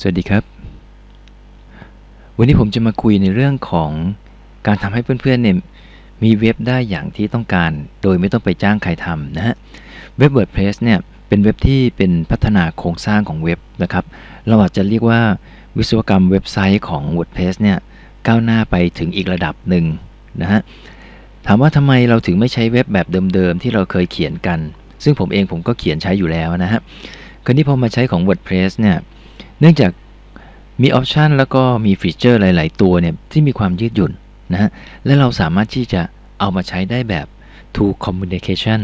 สวัสดีครับ วันนี้ผมจะมาคุยในเรื่องของการทำให้เพื่อนๆเนี่ยมีเว็บได้อย่างที่ต้องการ โดยไม่ต้องไปจ้างใครทำนะฮะ เว็บ WordPress เนี่ยเป็นเว็บที่เป็นพัฒนาโครงสร้างของเว็บนะครับ เราอาจจะเรียกว่าวิศวกรรมเว็บไซต์ของ WordPress เนี่ยก้าวหน้าไปถึงอีกระดับหนึ่งนะฮะ ถามว่าทำไมเราถึงไม่ใช้เว็บแบบเดิมๆที่เราเคยเขียนกัน ซึ่งผมเองผมก็เขียนใช้อยู่แล้วนะฮะ คราวนี้พอมาใช้ของ WordPress เนี่ย เนื่องจากมีออปชันแล้วก็มีฟีเจอร์หลาย ๆ ตัวเนี่ยที่มีความยืดหยุ่นนะฮะและเราสามารถที่จะเอามาใช้ได้แบบ to communication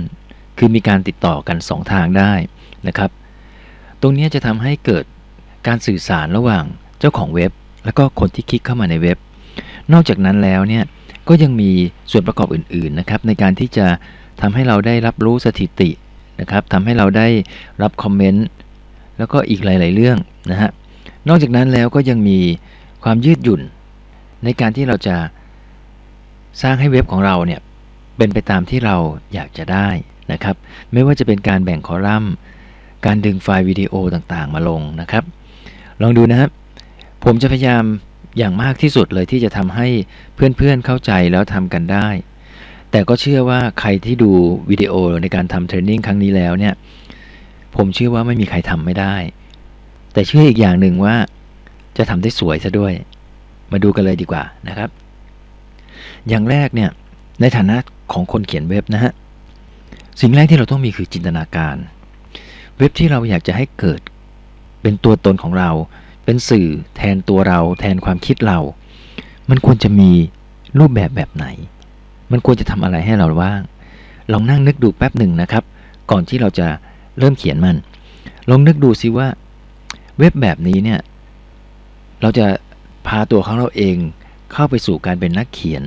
คือมีการติดต่อกัน 2 ทางได้นะครับ ตรงนี้จะทำให้เกิดการสื่อสารระหว่างเจ้าของเว็บ แล้วก็คนที่คลิกเข้ามาในเว็บ นอกจากนั้นแล้วเนี่ยก็ยังมีส่วนประกอบอื่น ๆ นะครับ ในการที่จะทำให้เราได้รับรู้สถิตินะครับทำให้เราได้รับคอมเมนต์ แล้วก็อีกหลาย ๆ เรื่องนะฮะนอกจากนั้นแล้วก็ยังมีความยืดหยุ่น ในการที่เราจะสร้างให้เว็บของเราเนี่ยเป็นไปตามที่เราอยากจะได้นะครับ ไม่ว่าจะเป็นการแบ่งคอลัมน์ การดึงไฟล์วิดีโอต่างๆ มาลงนะครับ ลองดูนะครับผมจะพยายามอย่างมากที่สุดเลยที่จะทำให้เพื่อนๆเข้าใจแล้วทำกันได้ แต่ก็เชื่อว่าใครที่ดูวิดีโอในการทำเทรนนิ่งครั้งนี้แล้วเนี่ย ผมเชื่อว่าไม่มีใครทำไม่ได้ แต่เชื่ออีกอย่างหนึ่งว่า จะทำได้สวยซะด้วย มาดูกันเลยดีกว่านะครับ อย่างแรกเนี่ยในฐานะของคนเขียนเว็บนะฮะสิ่งแรกที่เราต้องมีคือจินตนาการ เว็บที่เราอยากจะให้เกิด เป็นตัวตนของเรา เป็นสื่อแทนตัวเรา แทนความคิดเรา มันควรจะมีรูปแบบแบบไหน มันควรจะทำอะไรให้เราบ้าง ลองนั่งนึกดูแป๊บหนึ่งนะครับ ก่อนที่เราจะ เริ่มเขียนมัน ลองนึกดูซิว่าเว็บแบบนี้เนี่ย เราจะพาตัวของเราเองเข้าไปสู่การเป็นนักเขียน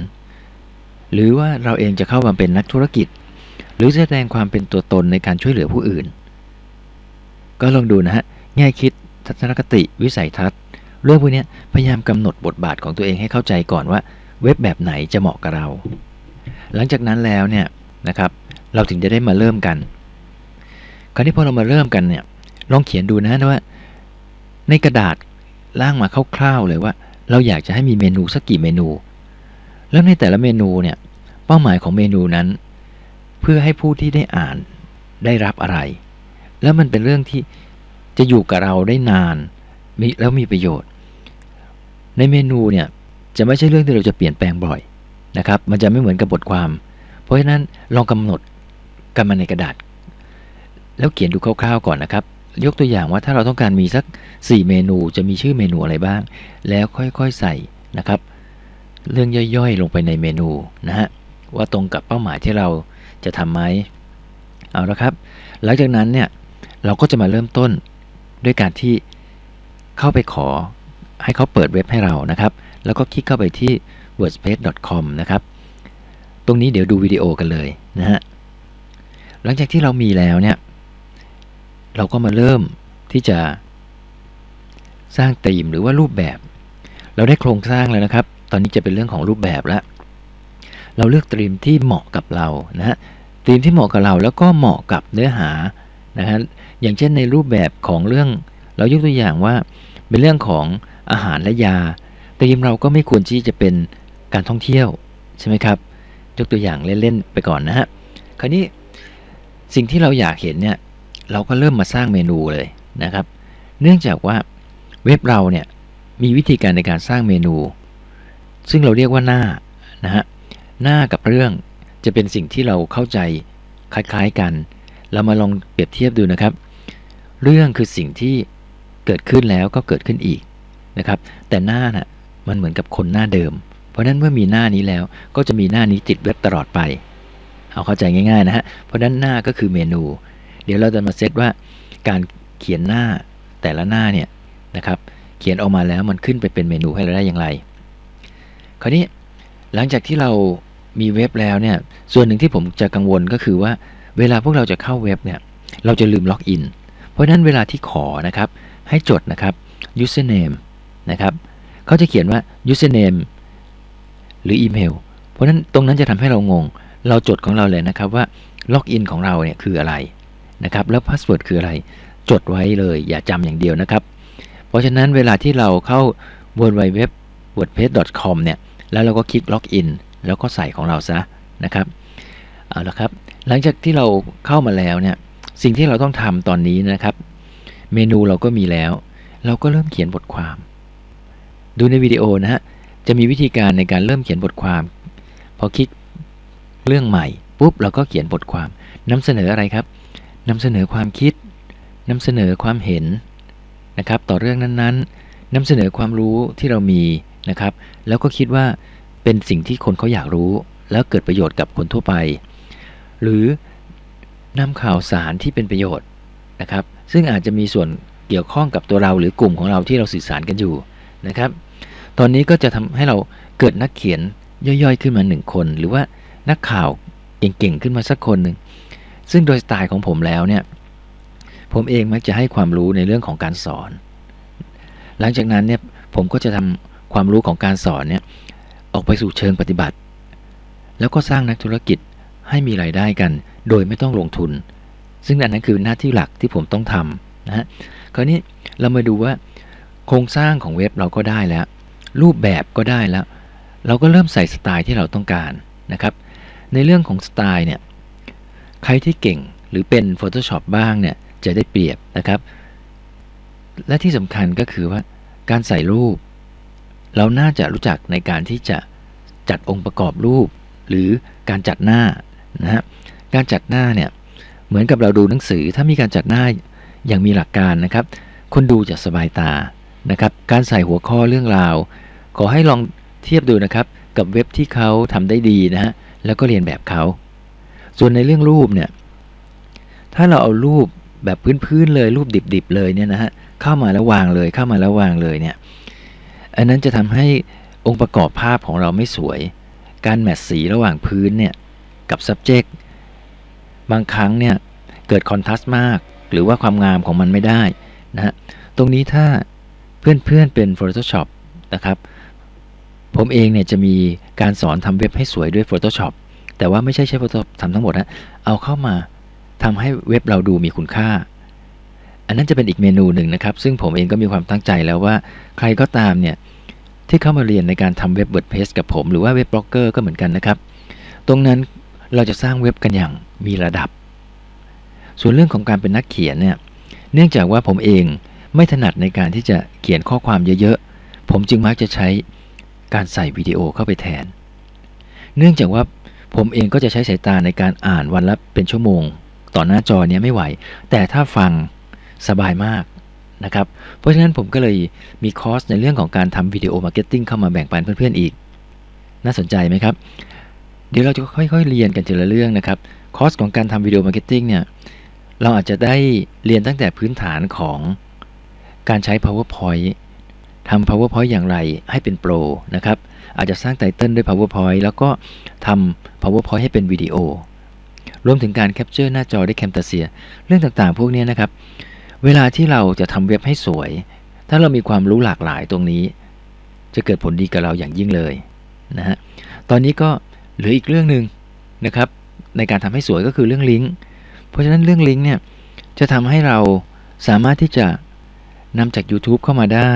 หรือว่าเราเองจะเข้ามาเป็นนักธุรกิจ หรือแสดงความเป็นตัวตนในการช่วยเหลือผู้อื่น ก็ลองดูนะฮะแง่คิดทัศนคติวิสัยทัศน์ เรื่องพวกนี้พยายามกำหนดบทบาทของตัวเองให้เข้าใจก่อนว่า เว็บแบบไหนจะเหมาะกับเรา หลังจากนั้นแล้วเนี่ยนะครับ เราถึงจะได้มาเริ่มกัน คราวนี้พอเรามาเริ่มกันเนี่ยลองเขียนดูนะว่า ในกระดาษล่างมาคร่าวๆเลยว่า เราอยากจะให้มีเมนูสักกี่เมนู แล้วในแต่ละเมนูเนี่ยเป้าหมายของเมนูนั้น เพื่อให้ผู้ที่ได้อ่านได้รับอะไร แล้วมันเป็นเรื่องที่จะอยู่กับเราได้นานมีแล้วมีประโยชน์ ในเมนูเนี่ยจะไม่ใช่เรื่องที่เราจะเปลี่ยนแปลงบ่อยนะครับ มันจะไม่เหมือนกับบทความ เพราะฉะนั้นลองกำหนดกันมาในกระดาษ แล้วเขียนดูคร่าวๆก่อนนะครับ ยกตัวอย่างว่าถ้าเราต้องการมีสัก 4 เมนูจะมีชื่อเมนูอะไรบ้าง แล้วค่อยๆใส่นะครับ เรื่องย่อยๆ ลงไปในเมนูนะฮะว่าตรงกับเป้าหมายที่เราจะทำไหมเอาละครับ หลังจากนั้นเนี่ยเราก็จะมาเริ่มต้นด้วยการที่เข้าไปขอให้เขาเปิดเว็บให้เรานะครับ แล้วก็คลิกเข้าไปที่ wordspace.com นะครับ ตรงนี้เดี๋ยวดูวิดีโอกันเลยนะฮะ หลังจากที่เรามีแล้วเนี่ย เราก็มาเริ่มที่จะสร้างธีมหรือว่ารูปแบบ เราได้โครงสร้างแล้วนะครับ ตอนนี้จะเป็นเรื่องของรูปแบบแล้วเราเลือกธีมที่เหมาะกับเรานะฮะธีมที่เหมาะกับเราแล้วก็เหมาะกับเนื้อหานะฮะอย่างเช่นในรูปแบบของเรื่อง เรายกตัวอย่างว่าเป็นเรื่องของอาหารและยาธีมเราก็ไม่ควรที่จะเป็นการท่องเที่ยวใช่ไหมครับยกตัวอย่างเล่นๆไปก่อนนะฮะคราวนี้สิ่งที่เราอยากเห็นเนี่ย เราก็เริ่มมาสร้างเมนูเลยนะครับ เนื่องจากว่าเว็บเราเนี่ยมีวิธีการในการสร้างเมนู ซึ่งเราเรียกว่าหน้านะฮะหน้ากับเรื่องจะเป็นสิ่งที่เราเข้าใจคล้ายๆกัน เรามาลองเปรียบเทียบดูนะครับ เรื่องคือสิ่งที่เกิดขึ้นแล้วก็เกิดขึ้นอีกนะครับ แต่หน้าน่ะมันเหมือนกับคนหน้าเดิม เพราะนั้นเมื่อมีหน้านี้แล้วก็จะมีหน้านี้ติดเว็บตลอดไป เอาเข้าใจง่ายๆนะฮะเพราะนั้นหน้าก็คือเมนู เดี๋ยวเราจะมาเซตว่าการเขียนหน้าแต่ละหน้าเนี่ยนะครับ เขียนออกมาแล้วมันขึ้นไปเป็นเมนูให้เราได้อย่างไร คราวนี้หลังจากที่เรามีเว็บแล้วเนี่ย ส่วนหนึ่งที่ผมจะกังวลก็คือว่า เวลาพวกเราจะเข้าเว็บเนี่ย เราจะลืมล็อกอิน เพราะนั้นเวลาที่ขอนะครับ ให้จดนะครับ username นะครับเขาจะเขียนว่า username หรืออีเมล เพราะนั้นตรงนั้นจะทำให้เรางง เราจดของเราเลยนะครับว่าล็อกอินของเราเนี่ยคืออะไร นะครับแล้วพาสเวิร์ดคืออะไร จดไว้เลยอย่าจำอย่างเดียวนะครับ เพราะฉะนั้นเวลาที่เราเข้า w w w w o r d p r e s s c o m เนี่ยแล้วเราก็คลิกล็อกอินแล้วก็ใส่ของเราซะนะครับเอาละครับ หลังจากที่เราเข้ามาแล้วเนี่ยสิ่งที่เราต้องทำตอนนี้นะครับ เมนูเราก็มีแล้ว เราก็เริ่มเขียนบทความ ดูในวิดีโอนะฮะจะมีวิธีการในการเริ่มเขียนบทความ พอคลิกเรื่องใหม่ปุ๊บเราก็เขียนบทความนำเสนออะไรครับ นำเสนอความคิดนำเสนอความเห็นนะครับ ต่อเรื่องนั้นๆนำเสนอความรู้ที่เรามีนะครับ แล้วก็คิดว่าเป็นสิ่งที่คนเขาอยากรู้ แล้วเกิดประโยชน์กับคนทั่วไป หรือนำข่าวสารที่เป็นประโยชน์นะครับ ซึ่งอาจจะมีส่วนเกี่ยวข้องกับตัวเราหรือกลุ่มของเราที่เราสื่อสารกันอยู่นะครับ ตอนนี้ก็จะทำให้เราเกิดนักเขียนย่อยๆ ขึ้นมาหนึ่งคน หรือว่านักข่าวเก่งๆขึ้นมาสักคนหนึ่ง ซึ่งโดยสไตล์ของผมแล้วเนี่ยผมเองมักจะให้ความรู้ในเรื่องของการสอน หลังจากนั้นเนี่ยผมก็จะทำความรู้ของการสอนเนี่ยออกไปสู่เชิงปฏิบัติ แล้วก็สร้างนักธุรกิจให้มีรายได้กัน โดยไม่ต้องลงทุน ซึ่งอันนั้นคือหน้าที่หลักที่ผมต้องทำนะฮะคราวนี้เรามาดูว่าโครงสร้างของเว็บเราก็ได้แล้ว รูปแบบก็ได้แล้ว เราก็เริ่มใส่สไตล์ที่เราต้องการนะครับ ในเรื่องของสไตล์เนี่ย ใครที่เก่งหรือเป็น Photoshop บ้างเนี่ยจะได้เปรียบนะครับ และที่สำคัญก็คือว่าการใส่รูป เราน่าจะรู้จักในการที่จะจัดองค์ประกอบรูป หรือการจัดหน้านะฮะการจัดหน้าเนี่ยเหมือนกับเราดูหนังสือถ้ามีการจัดหน้าอย่างมีหลักการนะครับ คนดูจะสบายตานะครับ การใส่หัวข้อเรื่องราว ขอให้ลองเทียบดูนะครับ กับเว็บที่เขาทำได้ดีนะฮะแล้วก็เรียนแบบเขา ส่วนในเรื่องรูปเนี่ย ถ้าเราเอารูปแบบพื้นๆเลยรูปดิบๆเลยเนี่ยนะฮะเข้ามาแล้ววางเลยเข้ามาแล้ววางเลยเนี่ยอันนั้นจะทำให้องค์ประกอบภาพของเราไม่สวย การแมทสีระหว่างพื้นเนี่ยกับ subject บางครั้งเนี่ยเกิดคอนทราสต์มาก หรือว่าความงามของมันไม่ได้นะฮะตรงนี้ถ้าเพื่อนๆเป็น Photoshop นะครับ ผมเองเนี่ยจะมีการสอนทำเว็บให้สวยด้วย Photoshop แต่ว่าไม่ใช่ใช้ Photoshop ทำทั้งหมดนะเอาเข้ามาทำให้เว็บเราดูมีคุณค่า อันนั้นจะเป็นอีกเมนูหนึ่งนะครับ ซึ่งผมเองก็มีความตั้งใจแล้วว่าใครก็ตามเนี่ยที่เข้ามาเรียนในการทำเว็บ WordPress กับผม หรือว่าเว็บบล็อกเกอร์ก็เหมือนกันนะครับ ตรงนั้นเราจะสร้างเว็บกันอย่างมีระดับ ส่วนเรื่องของการเป็นนักเขียนเนี่ยเนื่องจากว่าผมเองไม่ถนัดในการที่จะเขียนข้อความเยอะๆ ผมจึงมักจะใช้การใส่วิดีโอเข้าไปแทน เนื่องจากว่า ผมเองก็จะใช้สายตาในการอ่านวันละเป็นชั่วโมง ต่อหน้าจอเนี้ยไม่ไหว แต่ถ้าฟังสบายมากนะครับ เพราะฉะนั้นผมก็เลยมีคอร์สในเรื่องของการทำวิดีโอมาร์เก็ตติ้งเข้ามาแบ่งปันเพื่อนๆอีก น่าสนใจไหมครับ เดี๋ยวเราจะค่อยๆเรียนกันทีละเรื่องนะครับ คอร์สของการทำวิดีโอมาร์เก็ตติ้งเนี่ยเราอาจจะได้เรียนตั้งแต่พื้นฐานของการใช้ powerpoint ทำ powerpoint อย่างไรให้เป็นโปรนะครับ อาจจะสร้างไตเติลด้วย powerpoint แล้วก็ทำ powerpoint ให้เป็นวิดีโอ รวมถึงการแคปเจอร์หน้าจอด้วยแคมตาเซีย เรื่องต่างๆ พวกนี้นะครับ เวลาที่เราจะทำเว็บให้สวย ถ้าเรามีความรู้หลากหลายตรงนี้ จะเกิดผลดีกับเราอย่างยิ่งเลยนะฮะ ตอนนี้ก็เหลืออีกเรื่องหนึ่งนะครับ ในการทำให้สวยก็คือเรื่องลิงก์ เพราะฉะนั้นเรื่องลิงก์เนี่ยจะทำให้เราสามารถที่จะนำจาก YouTube เข้ามาได้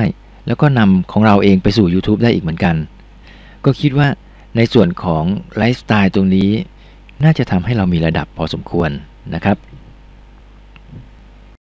แล้วก็นำของเราเองไปสู่ YouTube ได้อีกเหมือนกัน ก็คิดว่าในส่วนของไลฟ์สไตล์ตรงนี้ น่าจะทำให้เรามีระดับพอสมควรนะครับ